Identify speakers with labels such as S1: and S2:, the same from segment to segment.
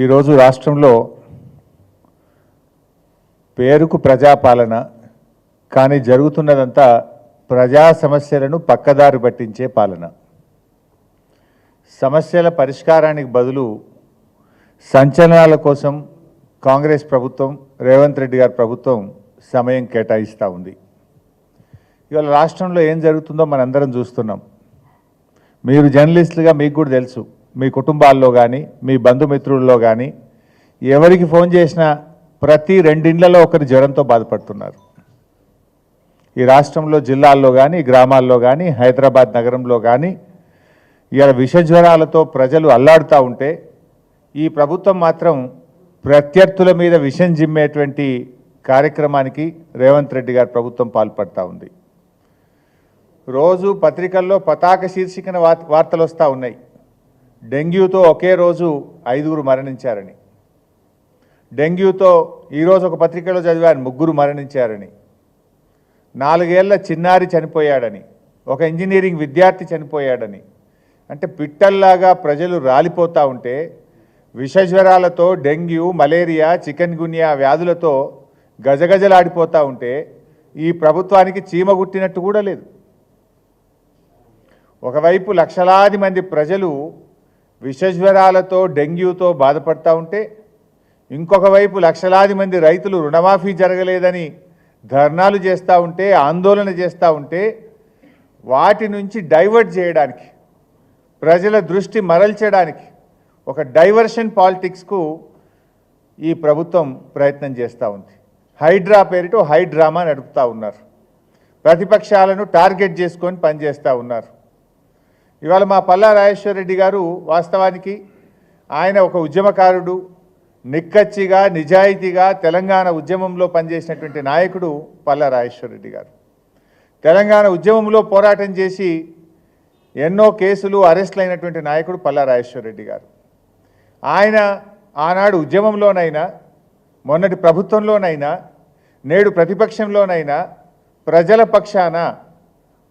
S1: ఈరోజు రాష్ట్రంలో పేరుకు ప్రజాపాలన కానీ జరుగుతున్నదంతా ప్రజా సమస్యలను పక్కదారి పట్టించే పాలన. సమస్యల పరిష్కారానికి బదులు సంచలనాల కోసం కాంగ్రెస్ ప్రభుత్వం రేవంత్ రెడ్డి గారి ప్రభుత్వం సమయం కేటాయిస్తూ ఉంది. ఇవాళ రాష్ట్రంలో ఏం జరుగుతుందో మనందరం చూస్తున్నాం. మీరు జర్నలిస్టులుగా మీకు కూడా తెలుసు. మీ కుటుంబాల్లో కానీ మీ బంధుమిత్రుల్లో కానీ ఎవరికి ఫోన్ చేసినా ప్రతి రెండిండ్లలో ఒకరు జ్వరంతో బాధపడుతున్నారు. ఈ రాష్ట్రంలో జిల్లాల్లో కానీ గ్రామాల్లో కానీ హైదరాబాద్ నగరంలో కానీ ఇలా విష జ్వరాలతో ప్రజలు అల్లాడుతూ ఉంటే ఈ ప్రభుత్వం మాత్రం ప్రత్యర్థుల మీద విషం జిమ్మేటువంటి కార్యక్రమానికి రేవంత్ రెడ్డి గారి ప్రభుత్వం పాల్పడతా ఉంది. రోజు పత్రికల్లో పతాక శీర్షికన వార్తలు వస్తూ ఉన్నాయి. డెంగ్యూతో ఒకే రోజు ఐదుగురు మరణించారని. డెంగ్యూతో ఈరోజు ఒక పత్రికలో చదివాను ముగ్గురు మరణించారని. నాలుగేళ్ళ చిన్నారి చనిపోయాడని ఒక ఇంజనీరింగ్ విద్యార్థి చనిపోయాడని. అంటే పిట్టల్లాగా ప్రజలు రాలిపోతూ ఉంటే విషజ్వరాలతో డెంగ్యూ మలేరియా చికెన్ గున్యా వ్యాధులతో గజగజలాడిపోతూ ఉంటే ఈ ప్రభుత్వానికి చీమ గుట్టినట్టు కూడా లేదు. ఒకవైపు లక్షలాది మంది ప్రజలు విషజ్వరాలతో డెంగ్యూతో బాధపడతా ఉంటే ఇంకొక వైపు లక్షలాది మంది రైతులు రుణమాఫీ జరగలేదని ధర్నాలు చేస్తూ ఉంటే ఆందోళన చేస్తూ ఉంటే వాటి నుంచి డైవర్ట్ చేయడానికి ప్రజల దృష్టి మరల్చడానికి ఒక డైవర్షన్ పాలిటిక్స్కు ఈ ప్రభుత్వం ప్రయత్నం చేస్తూ ఉంది. హైడ్రా పేరిట హైడ్రామా నడుపుతూ ఉన్నారు. ప్రతిపక్షాలను టార్గెట్ చేసుకొని పనిచేస్తూ ఉన్నారు. ఇవాళ మా పల్లా రాజేశ్వరరెడ్డి గారు వాస్తవానికి ఆయన ఒక ఉద్యమకారుడు నిక్కచ్చిగా నిజాయితీగా తెలంగాణ ఉద్యమంలో పనిచేసినటువంటి నాయకుడు పల్లా రాజేశ్వరరెడ్డి గారు. తెలంగాణ ఉద్యమంలో పోరాటం చేసి ఎన్నో కేసులు అరెస్టులు అయినటువంటి నాయకుడు పల్లా రాజేశ్వరరెడ్డి గారు. ఆయన ఆనాడు ఉద్యమంలోనైనా మొన్నటి ప్రభుత్వంలోనైనా నేడు ప్రతిపక్షంలోనైనా ప్రజల పక్షాన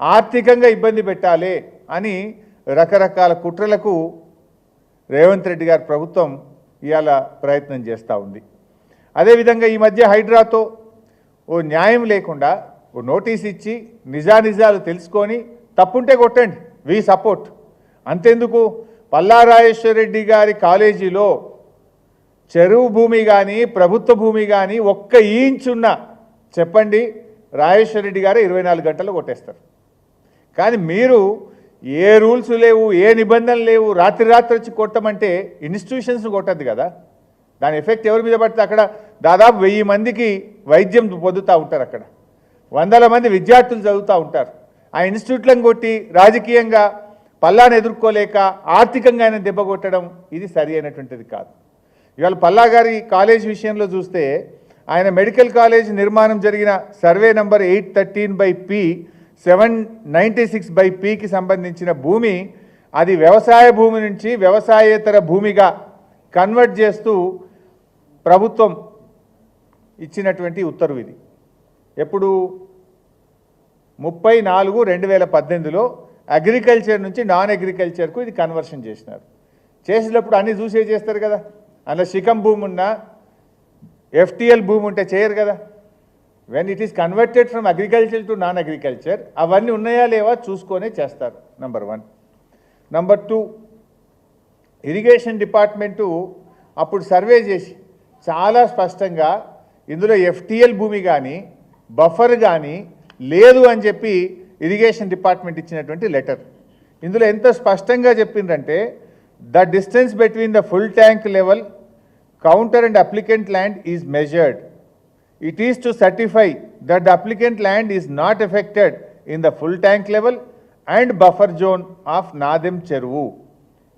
S1: ఆర్థికంగా ఇబ్బంది పెట్టాలి అని రకరకాల కుట్రలకు రేవంత్ రెడ్డి గారి ప్రభుత్వం ఇవాళ ప్రయత్నం చేస్తూ ఉంది. అదేవిధంగా ఈ మధ్య హైడ్రాతో ఓ న్యాయం లేకుండా ఓ నోటీస్ ఇచ్చి నిజానిజాలు తెలుసుకొని తప్పుంటే కొట్టండి వి సపోర్ట్. అంతెందుకు? పల్లారాజేశ్వరరెడ్డి గారి కాలేజీలో చెరువు భూమి కానీ ప్రభుత్వ భూమి కానీ ఒక్క ఈంచున్న చెప్పండి రాజేశ్వరరెడ్డి గారు ఇరవై నాలుగు గంటలు కొట్టేస్తారు. కానీ మీరు ఏ రూల్స్ లేవు ఏ నిబంధనలు లేవు రాత్రి రాత్రి వచ్చి కొట్టమంటే ఇన్స్టిట్యూషన్స్ని కొట్టద్దు కదా. దాని ఎఫెక్ట్ ఎవరి మీద పడితే అక్కడ దాదాపు వెయ్యి మందికి వైద్యం పొందుతూ ఉంటారు అక్కడ. వందల మంది విద్యార్థులు చదువుతూ ఉంటారు. ఆ ఇన్స్టిట్యూట్లను కొట్టి రాజకీయంగా పల్లాను ఎదుర్కోలేక ఆర్థికంగా ఆయన దెబ్బ కొట్టడం ఇది సరి అయినటువంటిది కాదు. ఇవాళ పల్లా గారి కాలేజ్ విషయంలో చూస్తే ఆయన మెడికల్ కాలేజ్ నిర్మాణం జరిగిన survey number eight thirteen by P seven ninety six by పికి సంబంధించిన భూమి అది వ్యవసాయ భూమి నుంచి వ్యవసాయేతర భూమిగా కన్వర్ట్ చేస్తూ ప్రభుత్వం ఇచ్చినటువంటి ఉత్తర్వు ఇది. ఎప్పుడు? ముప్పై నాలుగు రెండు వేల పద్దెనిమిదిలో అగ్రికల్చర్ నుంచి నాన్ అగ్రికల్చర్కు ఇది కన్వర్షన్ చేసినారు. చేసినప్పుడు అన్నీ చూసే చేస్తారు కదా. అందులో శిఖం భూమి ఉన్నా ఎఫ్టిఎల్ భూమి ఉంటే చేయరు కదా. When it is converted from agriculture to non agriculture అవన్నీ ఉన్నాయా లేవా చూసుకొనే చేస్తారు number one number two irrigation department అప్పుడు సర్వే చేసి చాలా స్పష్టంగా ఇందులో ఎఫ్టీఎల్ భూమి కానీ బఫర్ కానీ లేదు అని చెప్పి ఇరిగేషన్ డిపార్ట్మెంట్ ఇచ్చినటువంటి లెటర్ ఇందులో ఎంత స్పష్టంగా చెప్పిందంటే the distance between the full tank level counter and applicant land is measured it is to certify that the applicant land is not affected in the full tank level and buffer zone of Nadem చెరువు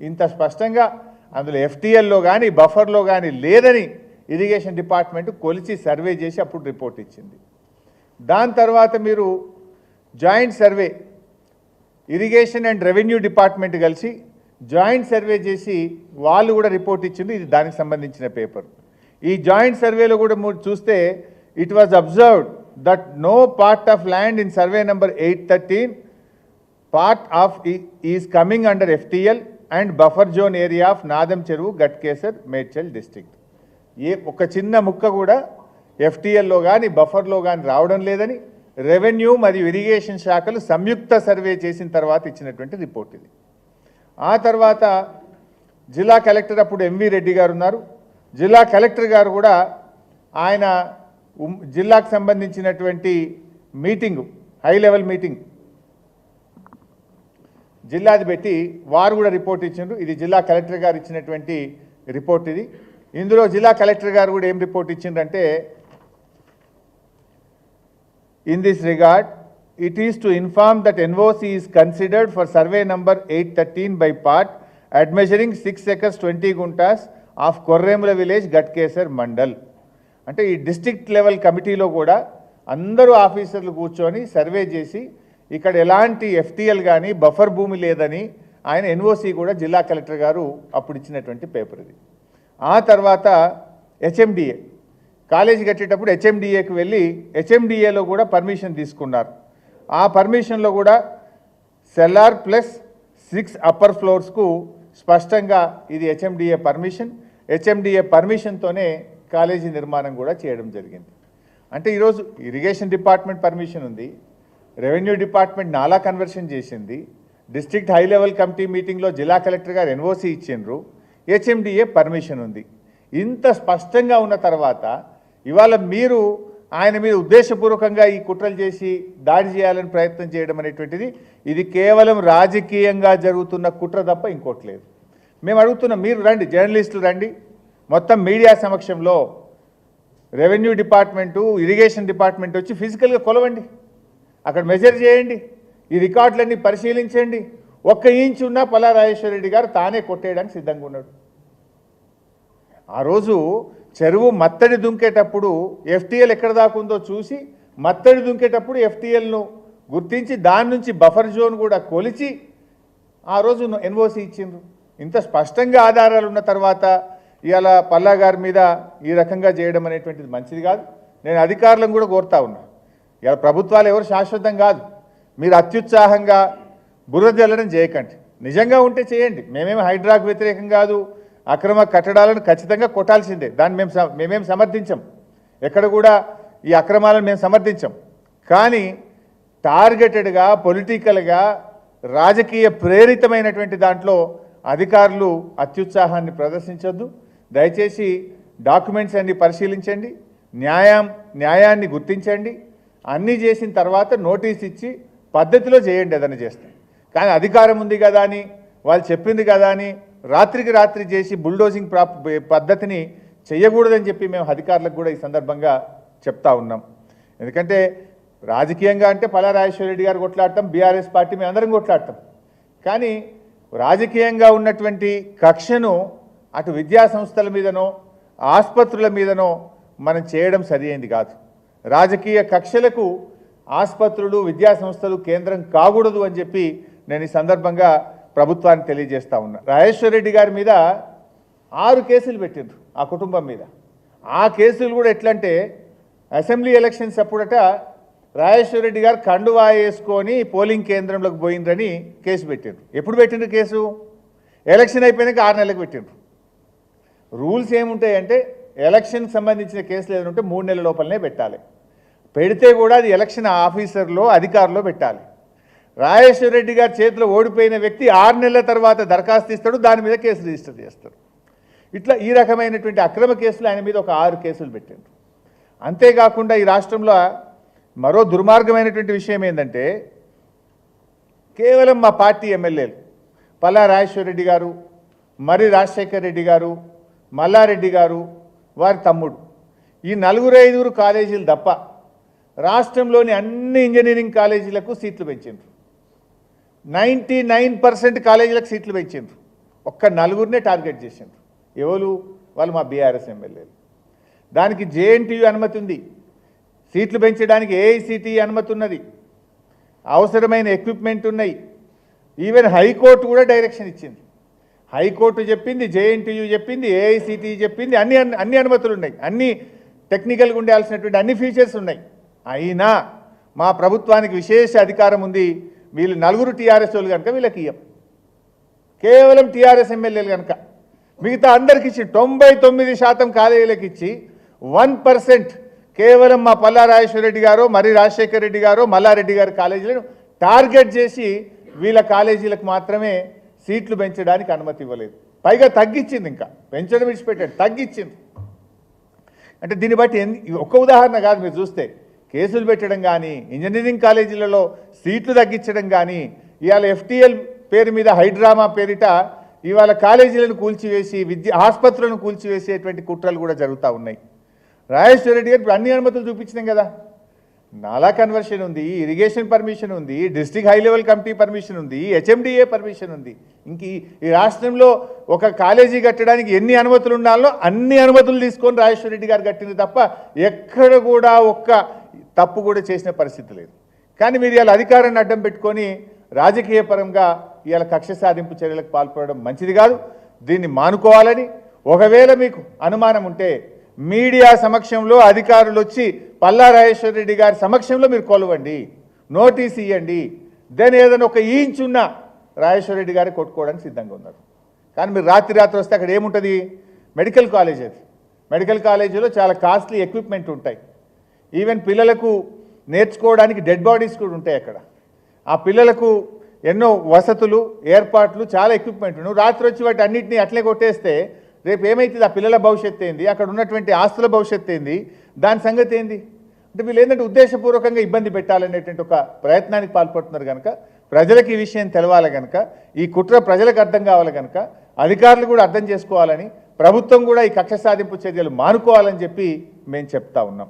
S1: ఇంత స్పష్టంగా అందులో ఎఫ్టీఎల్లో కానీ బఫర్లో కానీ లేదని irrigation department కొలిచి survey చేసి అప్పుడు రిపోర్ట్ ఇచ్చింది. దాని తర్వాత మీరు joint survey irrigation and revenue department కలిసి జాయింట్ సర్వే చేసి వాళ్ళు కూడా రిపోర్ట్ ఇచ్చింది ఇది దానికి సంబంధించిన పేపర్ ఈ జాయింట్ సర్వేలో కూడా మీరు చూస్తే it was observed that no part of land in survey number eight thirteen part of is coming under FTL and buffer zone area of Nadam చెరువు గట్కేసర్ మేడ్చల్ డిస్టిక్ ఏ ఒక చిన్న ముక్క కూడా ఎఫ్టీఎల్లో కానీ బఫర్లో కానీ రావడం లేదని రెవెన్యూ మరియు ఇరిగేషన్ శాఖలు సంయుక్త సర్వే చేసిన తర్వాత ఇచ్చినటువంటి రిపోర్ట్ ఇది. ఆ తర్వాత జిల్లా కలెక్టర్ అప్పుడు ఎంవి రెడ్డి గారు ఉన్నారు. జిల్లా కలెక్టర్ గారు కూడా ఆయన జిల్లాకు సంబంధించినటువంటి మీటింగు హై లెవెల్ మీటింగ్. జిల్లాది పెట్టి వారు కూడా రిపోర్ట్ ఇచ్చిండ్రు. ఇది జిల్లా కలెక్టర్ గారు ఇచ్చినటువంటి రిపోర్ట్ ఇది. ఇందులో జిల్లా కలెక్టర్ గారు కూడా ఏం report ఇచ్చిండ్రంటే in this regard it is to inform that NOC is considered for survey number 813 by part at measuring 6 acres 20 guntas of Korremula village Ghatkesar mandal. అంటే ఈ డిస్టిక్ట్ లెవెల్ కమిటీలో కూడా అందరూ ఆఫీసర్లు కూర్చొని సర్వే చేసి ఇక్కడ ఎలాంటి ఎఫ్టీఎల్ కానీ బఫర్ భూమి లేదని ఆయన ఎన్ఓసి కూడా జిల్లా కలెక్టర్ గారు అప్పుడు ఇచ్చినటువంటి పేపర్ ఇది. ఆ తర్వాత హెచ్ఎండిఏ. కాలేజీ కట్టేటప్పుడు హెచ్ఎండిఏకి వెళ్ళి హెచ్ఎండిఏలో కూడా పర్మిషన్ తీసుకున్నారు. ఆ పర్మిషన్లో కూడా సెల్లార్ ప్లస్ సిక్స్ అప్పర్ ఫ్లోర్స్కు స్పష్టంగా ఇది హెచ్ఎండిఏ పర్మిషన్. హెచ్ఎండిఏ పర్మిషన్తోనే కాలేజీ నిర్మాణం కూడా చేయడం జరిగింది. అంటే ఈరోజు ఇరిగేషన్ డిపార్ట్మెంట్ పర్మిషన్ ఉంది. రెవెన్యూ డిపార్ట్మెంట్ నాలా కన్వర్షన్ చేసింది. డిస్ట్రిక్ట్ హై లెవెల్ కమిటీ మీటింగ్లో జిల్లా కలెక్టర్ గారు ఎన్ఓసి ఇచ్చిండ్రు. హెచ్ఎండిఏ పర్మిషన్ ఉంది. ఇంత స్పష్టంగా ఉన్న తర్వాత ఇవాళ మీరు ఆయన మీద ఉద్దేశపూర్వకంగా ఈ కుట్రలు చేసి దాడి చేయాలని ప్రయత్నం చేయడం అనేటువంటిది ఇది కేవలం రాజకీయంగా జరుగుతున్న కుట్ర తప్ప ఇంకోటి లేదు. మేము అడుగుతున్నాం మీరు రండి జర్నలిస్టులు రండి. మొత్తం మీడియా సమక్షంలో రెవెన్యూ డిపార్ట్మెంటు ఇరిగేషన్ డిపార్ట్మెంట్ వచ్చి ఫిజికల్గా కొలవండి. అక్కడ మెజర్ చేయండి. ఈ రికార్డులన్నీ పరిశీలించండి. ఒక్క ఇంచ్ ఉన్నా పల్లా రెడ్డి గారు తానే కొట్టేయడానికి సిద్ధంగా ఉన్నాడు. ఆ రోజు చెరువు మత్తడి దుంకేటప్పుడు ఎఫ్టీఎల్ ఎక్కడ దాకుందో చూసి మత్తడి దుంకేటప్పుడు ఎఫ్టీఎల్ను గుర్తించి దాని నుంచి బఫర్ జోన్ కూడా కొలిచి ఆ రోజు ఎన్ఓసి ఇచ్చిండ్రు. ఇంత స్పష్టంగా ఆధారాలు ఉన్న తర్వాత ఇవాళ పల్లా గారి మీద ఈ రకంగా చేయడం అనేటువంటిది మంచిది కాదు. నేను అధికారులను కూడా కోరుతా ఉన్నా. ఇవాళ ప్రభుత్వాలు ఎవరు శాశ్వతం కాదు. మీరు అత్యుత్సాహంగా బురద జల్లడం చేయకండి. నిజంగా ఉంటే చేయండి. మేమేమి హైడ్రాకు వ్యతిరేకం కాదు. అక్రమ కట్టడాలను ఖచ్చితంగా కొట్టాల్సిందే. దాన్ని మేము మేమేం సమర్థించం. ఎక్కడ కూడా ఈ అక్రమాలను మేము సమర్థించం. కానీ టార్గెటెడ్గా పొలిటికల్గా రాజకీయ ప్రేరితమైనటువంటి దాంట్లో అధికారులు అత్యుత్సాహాన్ని ప్రదర్శించొద్దు. దయచేసి డాక్యుమెంట్స్ అన్ని పరిశీలించండి. న్యాయం న్యాయాన్ని గుర్తించండి. అన్నీ చేసిన తర్వాత నోటీస్ ఇచ్చి పద్ధతిలో చేయండి ఏదైనా చేస్తే. కానీ అధికారం ఉంది కదా అని వాళ్ళు చెప్పింది కదా అని రాత్రికి రాత్రి చేసి బుల్డోజింగ్ పద్ధతిని చేయకూడదని చెప్పి మేము అధికారులకు కూడా ఈ సందర్భంగా చెప్తా ఉన్నాం. ఎందుకంటే రాజకీయంగా అంటే పలా రెడ్డి గారు కొట్లాడటం బీఆర్ఎస్ పార్టీ మేము అందరం కొట్లాడటం కానీ రాజకీయంగా ఉన్నటువంటి కక్షను అటు విద్యా సంస్థల మీదనో ఆసుపత్రుల మీదనో మనం చేయడం సరియైంది కాదు. రాజకీయ కక్షలకు ఆసుపత్రులు విద్యా సంస్థలు కేంద్రం కాకూడదు అని చెప్పి నేను ఈ సందర్భంగా ప్రభుత్వాన్ని తెలియజేస్తా ఉన్నా. రాజేశ్వర రెడ్డి గారి మీద ఆరు కేసులు పెట్టిండ్రు ఆ కుటుంబం మీద. ఆ కేసులు కూడా ఎట్లంటే అసెంబ్లీ ఎలక్షన్స్ అప్పుడట రాజేశ్వర రెడ్డి గారు కండువా వేసుకొని పోలింగ్ కేంద్రంలోకి పోయిందని కేసు పెట్టిండ్రు. ఎప్పుడు పెట్టిండ్రు కేసు? ఎలక్షన్ అయిపోయినాక ఆరు నెలలకు పెట్టిండ్రు. రూల్స్ ఏముంటాయంటే ఎలక్షన్కి సంబంధించిన కేసులు ఏదైనా ఉంటే మూడు నెలల లోపలనే పెట్టాలి. పెడితే కూడా అది ఎలక్షన్ ఆఫీసర్లో అధికారులో పెట్టాలి. రాజేశ్వర రెడ్డి గారి చేతిలో ఓడిపోయిన వ్యక్తి ఆరు నెలల తర్వాత దరఖాస్తు ఇస్తాడు దాని మీద కేసు రిజిస్టర్ చేస్తాడు ఇట్లా ఈ రకమైనటువంటి అక్రమ కేసులు ఆయన మీద ఒక ఆరు కేసులు పెట్టారు అంతేకాకుండా ఈ రాష్ట్రంలో మరో దుర్మార్గమైనటువంటి విషయం ఏంటంటే కేవలం మా పార్టీ ఎమ్మెల్యేలు పల్లా రాజేశ్వర రెడ్డి గారు మరి రాజశేఖర్ రెడ్డి గారు మల్లారెడ్డి గారు వారి తమ్ముడు. ఈ నలుగురు ఐదుగురు కాలేజీలు తప్ప రాష్ట్రంలోని అన్ని ఇంజనీరింగ్ కాలేజీలకు సీట్లు పెంచిండ్రు. నైంటీ నైన్ పర్సెంట్ కాలేజీలకు సీట్లు పెంచిండ్రు. ఒక్క నలుగురినే టార్గెట్ చేసిండ్రు. ఎవరు? వాళ్ళు మా బీఆర్ఎస్ ఎమ్మెల్యేలు. దానికి జేఎన్టీయూ అనుమతి ఉంది. సీట్లు పెంచడానికి ఏఐసిటి అనుమతి ఉన్నది. అవసరమైన ఎక్విప్మెంట్ ఉన్నాయి. ఈవెన్ హైకోర్టు కూడా డైరెక్షన్ ఇచ్చింది. హైకోర్టు చెప్పింది జేఎన్టీయూ చెప్పింది ఏఐసిటి చెప్పింది అన్ని అన్ని అనుమతులు ఉన్నాయి. అన్ని టెక్నికల్గా ఉండాల్సినటువంటి అన్ని ఫీచర్స్ ఉన్నాయి. అయినా మా ప్రభుత్వానికి విశేష అధికారం ఉంది. వీళ్ళు నలుగురు టీఆర్ఎస్ వాళ్ళు కనుక వీళ్ళకి ఇయ్యం. కేవలం టీఆర్ఎస్ ఎమ్మెల్యేలు కనుక. మిగతా అందరికి ఇచ్చి తొంభై తొమ్మిది శాతం కాలేజీలకు ఇచ్చి వన్ పర్సెంట్ కేవలం మా పల్లా రాజేశ్వర రెడ్డి గారు మరి రాజశేఖర రెడ్డి గారు మల్లారెడ్డి గారి కాలేజీలను టార్గెట్ చేసి వీళ్ళ కాలేజీలకు మాత్రమే సీట్లు పెంచడానికి అనుమతి ఇవ్వలేదు. పైగా తగ్గించింది ఇంకా. పెంచడం విడిచిపెట్టాడు. తగ్గించింది. అంటే దీన్ని బట్టి ఒక్క ఉదాహరణ కాదు మీరు చూస్తే. కేసులు పెట్టడం కానీ ఇంజనీరింగ్ కాలేజీలలో సీట్లు తగ్గించడం కానీ ఇవాళ ఎఫ్టీఎల్ పేరు మీద హైడ్రామా పేరిట ఇవాళ కాలేజీలను కూల్చివేసి విద్య ఆసుపత్రులను కూల్చివేసేటువంటి కుట్రలు కూడా జరుగుతూ ఉన్నాయి. రాజేశ్వర రెడ్డి గారు అన్ని అనుమతులు చూపించినాం కదా. నాలా కన్వర్షన్ ఉంది ఇరిగేషన్ పర్మిషన్ ఉంది district high level committee permission ఉంది హెచ్ఎండిఏ పర్మిషన్ ఉంది. ఇంక ఈ- ఈ రాష్ట్రంలో ఒక కాలేజీ కట్టడానికి ఎన్ని అనుమతులు ఉండాలో అన్ని అనుమతులు తీసుకొని రాజేశ్వర రెడ్డి గారు కట్టింది తప్ప ఎక్కడ కూడా ఒక్క తప్పు కూడా చేసిన పరిస్థితి లేదు. కానీ మీరు ఇవాళ అధికారాన్ని అడ్డం పెట్టుకొని రాజకీయ పరంగా ఇవాళ కక్ష సాధింపు చర్యలకు పాల్పడడం మంచిది కాదు. దీన్ని మానుకోవాలని ఒకవేళ మీకు అనుమానం ఉంటే మీడియా సమక్షంలో అధికారులు వచ్చి పల్లా రాజేశ్వర రెడ్డి గారి సమక్షంలో మీరు కొలవండి నోటీస్ ఇవ్వండి దెన్ ఏదైనా ఒక ఇంచ్ ఉన్న రాజేశ్వర రెడ్డి గారి కొట్టుకోవడానికి సిద్ధంగా ఉన్నారు. కానీ మీరు రాత్రి రాత్రి వస్తే అక్కడ ఏముంటుంది? మెడికల్ కాలేజ్ అది. మెడికల్ కాలేజీలో చాలా కాస్ట్లీ ఎక్విప్మెంట్ ఉంటాయి. ఈవెన్ పిల్లలకు నేర్చుకోవడానికి డెడ్ బాడీస్ కూడా ఉంటాయి అక్కడ. ఆ పిల్లలకు ఎన్నో వసతులు ఏర్పాట్లు చాలా ఎక్విప్మెంట్ నువ్వు రాత్రి వచ్చి వాటి అన్నింటినీ అట్లే కొట్టేస్తే రేపు ఏమైతుంది? ఆ పిల్లల భవిష్యత్తు ఏంది? అక్కడ ఉన్నటువంటి ఆస్తుల భవిష్యత్తు ఏంది? దాని సంగతి ఏంది? అంటే వీళ్ళు ఏంటంటే ఉద్దేశపూర్వకంగా ఇబ్బంది పెట్టాలనేటువంటి ఒక ప్రయత్నానికి పాల్పడుతున్నారు కనుక ప్రజలకు ఈ విషయం తెలవాలి కనుక ఈ కుట్ర ప్రజలకు అర్థం కావాలి కనుక అధికారులు కూడా అర్థం చేసుకోవాలని ప్రభుత్వం కూడా ఈ కక్ష సాధింపు చర్యలు మానుకోవాలని చెప్పి మేము చెప్తా ఉన్నాం.